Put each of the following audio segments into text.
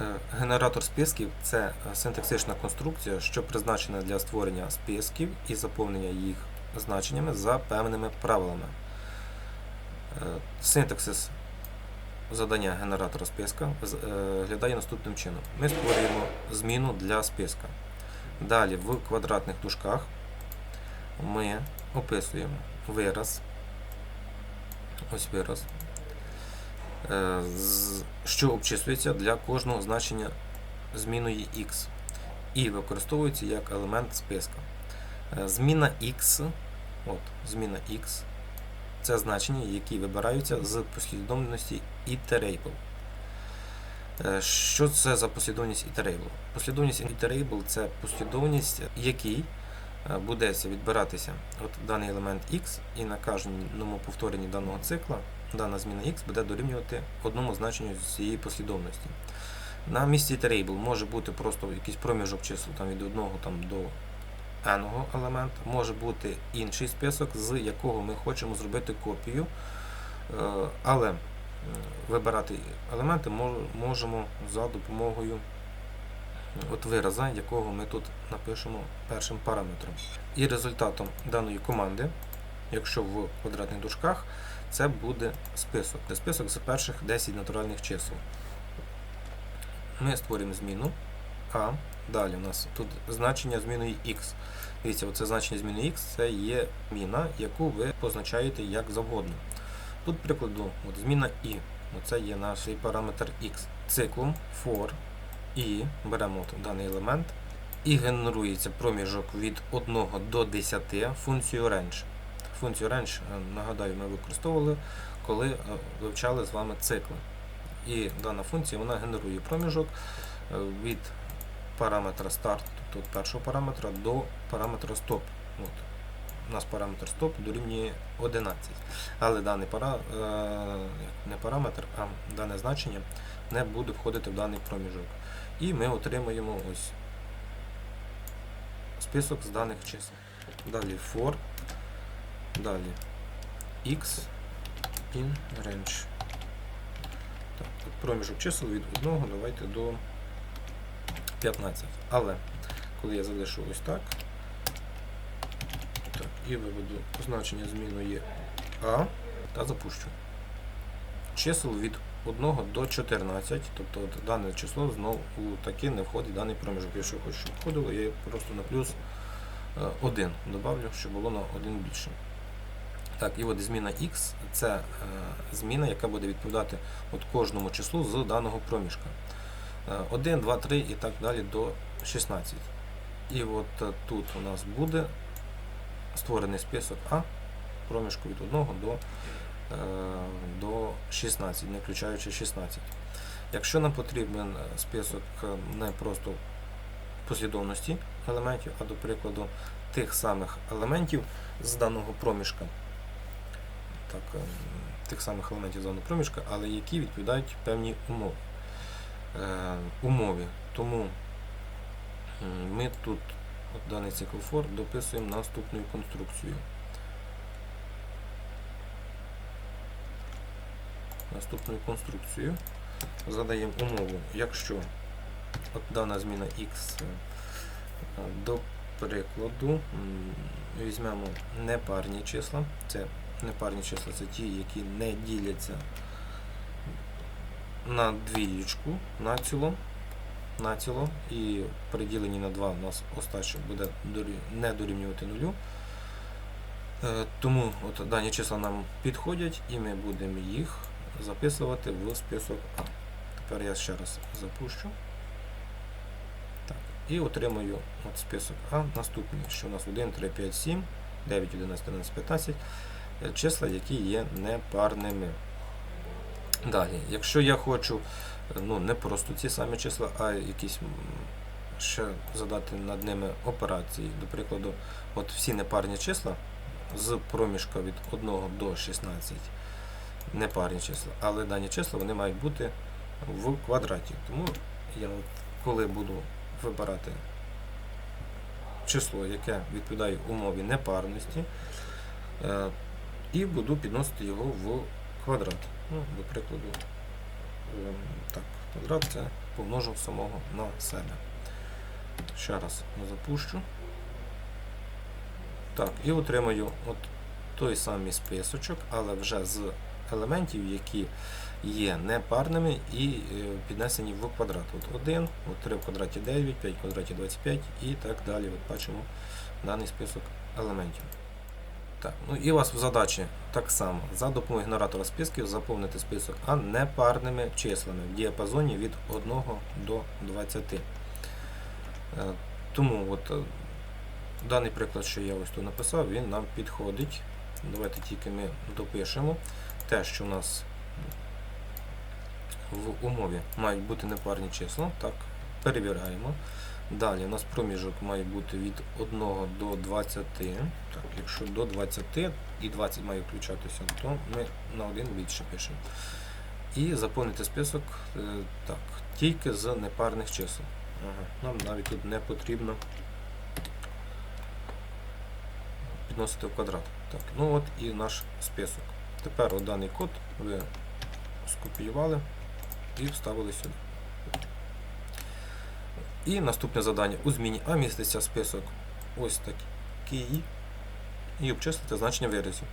Е, Генератор списків це е, синтаксична конструкція, що призначена для створення списків і заповнення їх значеннями за певними правилами. Е, Синтаксис задання генератора списка виглядає наступним чином. Ми створюємо зміну для списка. Далі в квадратних дужках ми описуємо вираз. Ось вираз. Е, що обчислюється для кожного значення зміною x і використовується як елемент списка. Е, Зміна x, от, зміна x це значення, які вибираються з послідовності iterable. Е, Що це за послідовність iterable? Послідовність iterable це послідовність, якій е, буде відбиратися от даний елемент x, і на кожному повторенні даного цикла дана зміна x буде дорівнювати одному значенню з цієї послідовності. На місці iterable може бути просто якийсь проміжок чисел там, від 1 там, до n елемента, може бути інший список, з якого ми хочемо зробити копію, Е, але вибирати елементи можемо за допомогою от вираза, якого ми тут напишемо першим параметром. І результатом даної команди, якщо в квадратних дужках, це буде список. Це список з перших 10 натуральних чисел. Ми створюємо зміну А. Далі у нас тут значення зміною x. Дивіться, оце значення зміни x це є зміна, яку ви позначаєте як завгодно. Тут, прикладу, от зміна і. Оце є наш параметр x. Циклом for і беремо от даний елемент і генерується проміжок від 1 до 10 функцію range. Функцію range, е, нагадаю, ми використовували, коли е, вивчали з вами цикли. І дана функція вона генерує проміжок е, від параметра start, тобто першого параметра, до параметра stop. От. У нас параметр stop дорівнює 11. Але даний пара, не параметр, а дане значення не буде входити в даний проміжок. І ми отримаємо ось список з даних чисел. Далі for, далі x in range. Так, проміжок чисел від 1 давайте до 15. Але коли я залишу ось так, так і виведу значення зміною А та запущу. Чисел від 1 до 14, тобто дане число знову таки не входить в даний проміжок. Якщо хочу, входило, я просто на плюс 1 добавлю, щоб було на 1 більше. Так, і от зміна x це е, зміна, яка буде відповідати от кожному числу з даного проміжка. Е, 1, 2, 3 і так далі до 16. І от е, тут у нас буде створений список А проміжку від 1 до, е, до 16, не включаючи 16. Якщо нам потрібен список не просто послідовності елементів, а до прикладу тих самих елементів з даного проміжка, так, е, тих самих елементів з даного проміжка, але які відповідають певній умові. Е, умові. Тому ми тут от даний цикл for дописуємо наступною конструкцією. Наступною конструкцією задаємо умову, якщо от дана зміна x е, до прикладу візьмемо непарні числа. Це непарні числа це ті, які не діляться на двієчку націло, націло і при діленні на 2 у нас остача буде не дорівнювати нулю. Е, Тому от дані числа нам підходять і ми будемо їх записувати в список А. Тепер я ще раз запущу. Так. І отримую от список А наступний, що у нас 1, 3, 5, 7, 9, 11, 11, 15 е, числа, які є непарними. Далі, якщо я хочу ну, не просто ці самі числа, а якісь ще задати над ними операції, до прикладу, от всі непарні числа з проміжка від 1 до 16 непарні числа, але дані числа вони мають бути в квадраті. Тому я от, коли буду вибирати число, яке відповідає умові непарності, е, і буду підносити його в квадрат. Ну, до прикладу, ем, так, квадрат це помножу самого на себе. Ще раз запущу. Так, і отримаю от той самий списочок, але вже з елементів, які є непарними і е, піднесені в квадрат. От 1, от 3 в квадраті 9, 5 в квадраті 25 і так далі. От бачимо даний список елементів. Так, ну і у вас в задачі так само за допомогою генератора списків заповнити список А непарними числами в діапазоні від 1 до 20. Е, Тому от, е, даний приклад, що я ось тут написав, він нам підходить. Давайте тільки ми допишемо те, що у нас в умові мають бути непарні числа. Так, перевіряємо. Далі у нас проміжок має бути від 1 до 20. Так, якщо до 20 і 20 має включатися, то ми на 1 більше пишемо. І заповнити список е, так, тільки з непарних чисел. Ага, нам навіть тут не потрібно підносити в квадрат. Так, ну от і наш список. Тепер даний код ви скопіювали і вставили сюди. І наступне завдання у зміні А міститься список ось такий і обчислити значення виразів.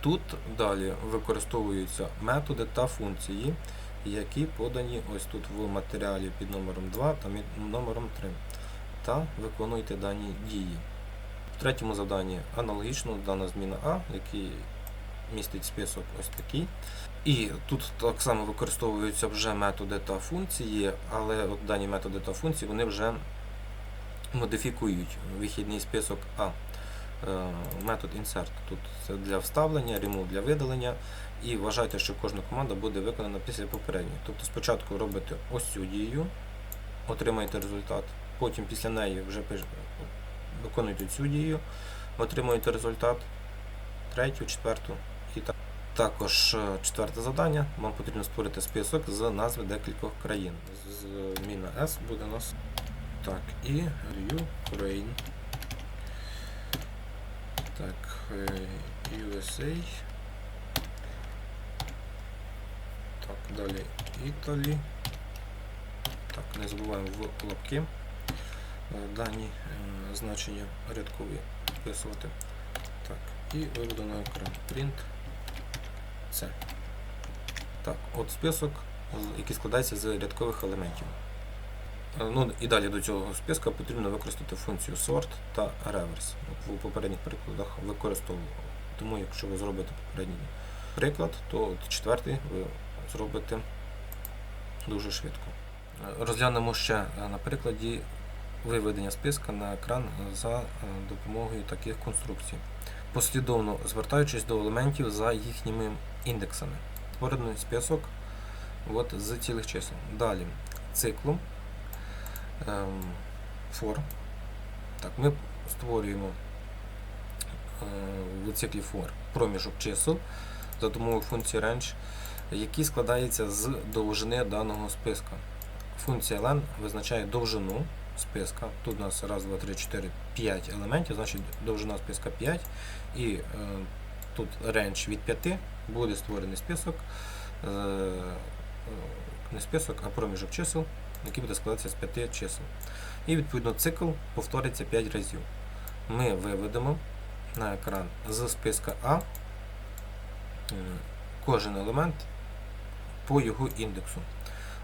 Тут далі використовуються методи та функції, які подані ось тут в матеріалі під номером 2 та номером 3. Та виконуйте дані дії. В третьому завданні аналогічно дана зміна А, який містить список ось такий. І тут так само використовуються вже методи та функції, але от дані методи та функції вони вже модифікують вихідний список А. Е, Метод insert тут це для вставлення, remove для видалення. І вважайте, що кожна команда буде виконана після попередньої. Тобто спочатку робите ось цю дію, отримаєте результат, потім після неї вже виконуєте цю дію, отримуєте результат, третю, четверту і так. Також е, четверте завдання. Вам потрібно створити список з назви декількох країн. Зміна S буде у нас так, і Ukraine. Так, е, USA. Так, далі Італі. Так, не забуваємо в лапки е, дані е, значення рядкові вписувати. Так, і виведу на екран. Print. Це. Так, от список, який складається з рядкових елементів. Е, Ну і далі до цього списка потрібно використати функцію sort та reverse. У попередніх прикладах використовував. Тому якщо ви зробите попередній приклад, то четвертий ви зробите дуже швидко. Е, Розглянемо ще е, на прикладі виведення списка на екран за допомогою таких конструкцій. Послідовно звертаючись до елементів за їхніми індексами. Створений список от, з цілих чисел. Далі циклом ем, for. Так, ми створюємо е, в циклі for проміжок чисел за допомогою функції range, який складається з довжини даного списка. Функція len визначає довжину списка. Тут у нас 1, 2, 3, 4, 5 елементів, значить довжина списка 5. І е, тут range від 5 буде створений список, е, не список, а проміжок чисел, який буде складатися з 5 чисел. І відповідно цикл повториться 5 разів. Ми виведемо на екран з списка А е, кожен елемент по його індексу.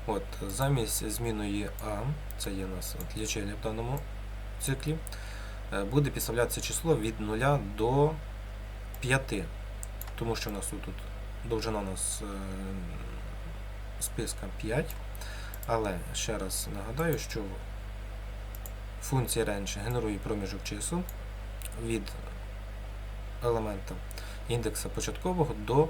От, замість зміною А, це є у нас лічильник в даному циклі, е, буде підставлятися число від 0 до 5. Тому що у нас тут, тут довжина у нас е, списка 5. Але ще раз нагадаю, що функція range генерує проміжок чисел від елемента індекса початкового до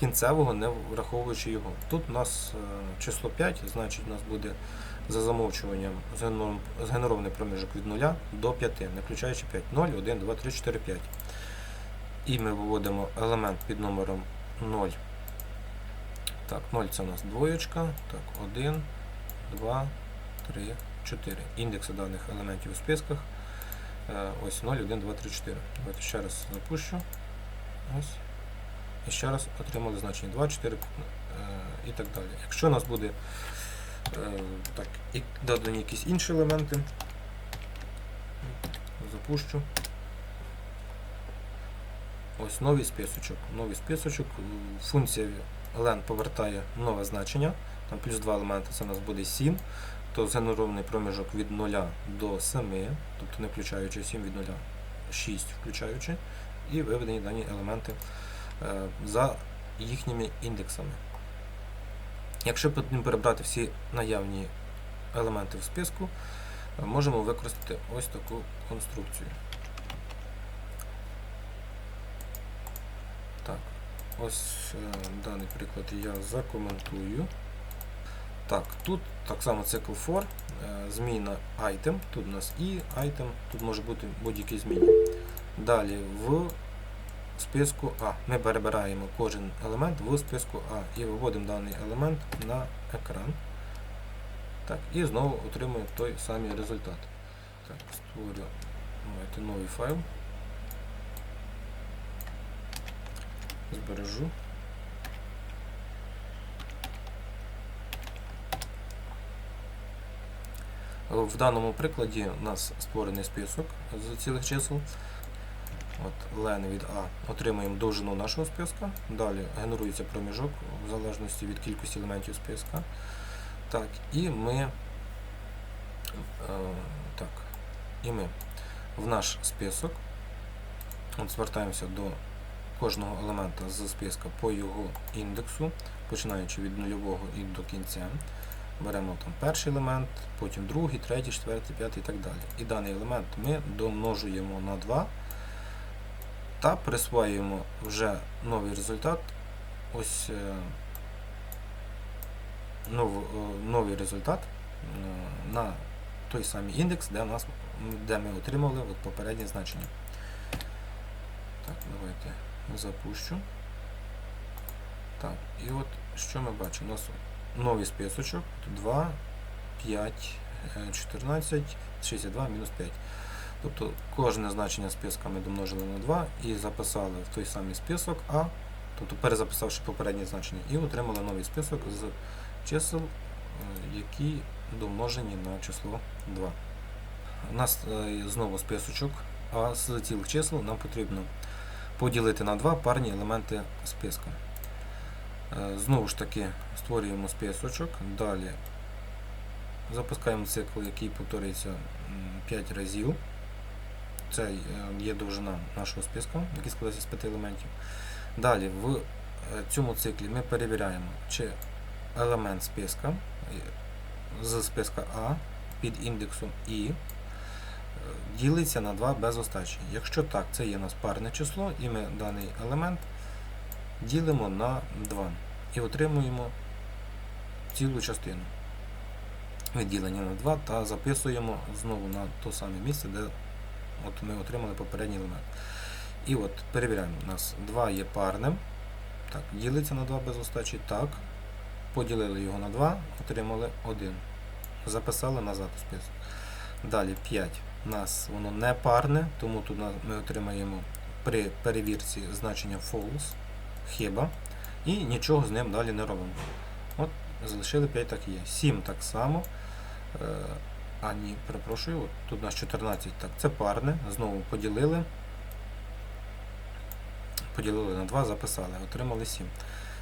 кінцевого, не враховуючи його. Тут у нас е, число 5, значить у нас буде за замовчуванням згенерований проміжок від 0 до 5, не включаючи 5. 0, 1, 2, 3, 4, 5. І ми виводимо елемент під номером 0. Так, 0 це у нас двоєчка. Так, 1, 2, 3, 4. Індекси даних елементів у списках. Е, Ось 0, 1, 2, 3, 4. Давайте ще раз запущу. Ось. І ще раз отримали значення 2, 4 е, і так далі. Якщо у нас буде Е, Так, і додані якісь інші елементи. Запущу. Ось новий списочок. Новий списочок. Функція len повертає нове значення. Там плюс 2 елементи, це у нас буде 7. То згенерований проміжок від 0 до 7, тобто не включаючи 7 від 0, 6 включаючи, і виведені дані елементи е, за їхніми індексами. Якщо потрібно перебрати всі наявні елементи в списку, е, можемо використати ось таку конструкцію. Так, ось е, даний приклад я закоментую. Так, тут так само цикл for, е, зміна item, тут у нас і item, тут може бути будь-які зміни. Далі в списку А. Ми перебираємо кожен елемент в списку А і виводимо даний елемент на екран. Так, І знову отримуємо той самий результат. Так, Створю новий файл. Збережу. В даному прикладі у нас створений список з цілих чисел. От len від A отримуємо довжину нашого списка. Далі генерується проміжок в залежності від кількості елементів списка. Так, і ми, е, так, і ми в наш список от звертаємося до кожного елемента з списка по його індексу, починаючи від нульового і до кінця. Беремо там перший елемент, потім другий, третій, четвертий, п'ятий і так далі. І даний елемент ми домножуємо на 2 та присвоюємо вже новий результат. Ось е, нов, е, новий результат е, на той самий індекс, де, у нас, де ми отримали от попереднє значення. Так, давайте запущу. Так, і от що ми бачимо? У нас новий списочок 2, 5, 14, 62, мінус 5. Тобто кожне значення списка ми домножили на 2 і записали в той самий список А, тобто перезаписавши попереднє значення, і отримали новий список з чисел, е, які домножені на число 2. У нас е, знову списочок, а з цілих чисел нам потрібно поділити на 2 парні елементи списка. Е, Знову ж таки створюємо списочок, далі запускаємо цикл, який повторюється 5 разів. Це е, є довжина нашого списку, який складається з 5 елементів. Далі в е, цьому циклі ми перевіряємо, чи елемент списка з списка А під індексом І ділиться на 2 без остачі. Якщо так, це є у нас парне число, і ми даний елемент ділимо на 2 і отримуємо цілу частину відділення на 2 та записуємо знову на те саме місце, де от ми отримали попередній елемент. І от перевіряємо, у нас 2 є парним. Так, Ділиться на 2 без остачі. Так. Поділили його на 2, отримали 1. Записали назад у список. Далі 5. У нас воно не парне, тому тут ми отримаємо при перевірці значення false, хіба, і нічого з ним далі не робимо. От, залишили 5 так є. 7 так само. Е, а, ні, перепрошую, от тут у нас 14, так, це парне, знову поділили. Поділили на 2, записали, отримали 7.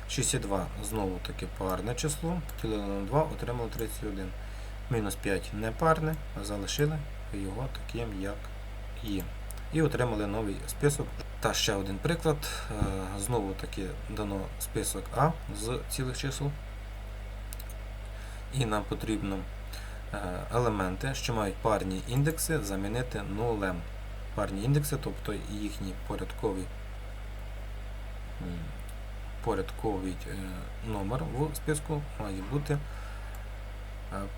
62 знову таке парне число, поділили на 2, отримали 31. Мінус 5 не парне, залишили його таким, як є. І отримали новий список. Та ще один приклад. Е, знову таки дано список А з цілих чисел. І нам потрібно е, елементи, що мають парні індекси, замінити нулем. Парні індекси, тобто їхній порядковий порядковий е, номер в списку має бути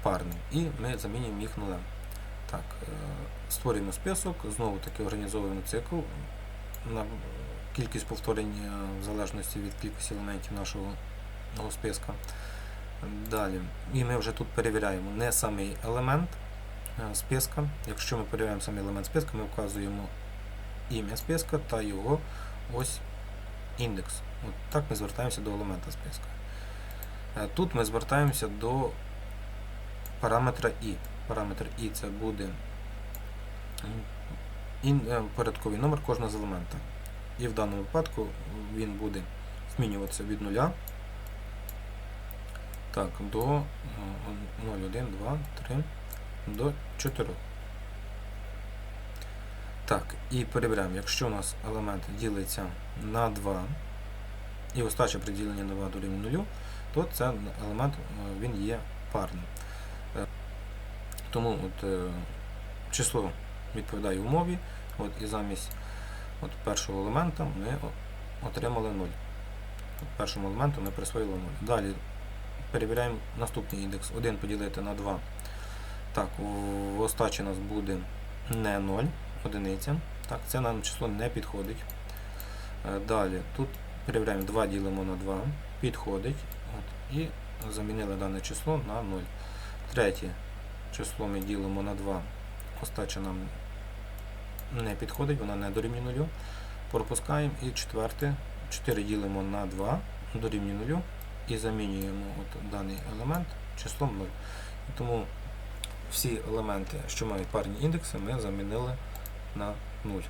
парним. І ми замінюємо їх нулем. Так, Створюємо список, знову таки організовуємо цикл на кількість повторень в залежності від кількості елементів нашого списка. Далі, і ми вже тут перевіряємо не самий елемент списка. Якщо ми перевіряємо самий елемент списка, ми вказуємо ім'я списка та його ось індекс. От Так ми звертаємося до елемента списка. Тут ми звертаємося до параметра і. Параметр і це буде е, порядковий номер кожного з елемента. І в даному випадку він буде змінюватися від 0 так, до е, 0, 1, 2, 3, до 4. Так, і перевіряємо, якщо у нас елемент ділиться на 2, і остача при діленні на 2 дорівнює 0, то цей елемент е, він є парним. Тому от, е, число відповідає умові, от, і замість от, першого елемента ми отримали 0. От, першому елементу ми присвоїли 0. Далі перевіряємо наступний індекс. 1 поділити на 2. Так, в остачі у нас буде не 0, одиниця. Так, це нам число не підходить. Е, Далі, тут перевіряємо 2 ділимо на 2, підходить. От, і замінили дане число на 0. Третє число ми ділимо на 2. Остача нам не підходить, вона не дорівнює 0. Пропускаємо. І четверте, 4 ділимо на 2, дорівнює 0. І замінюємо от даний елемент числом 0. Тому всі елементи, що мають парні індекси, ми замінили на 0.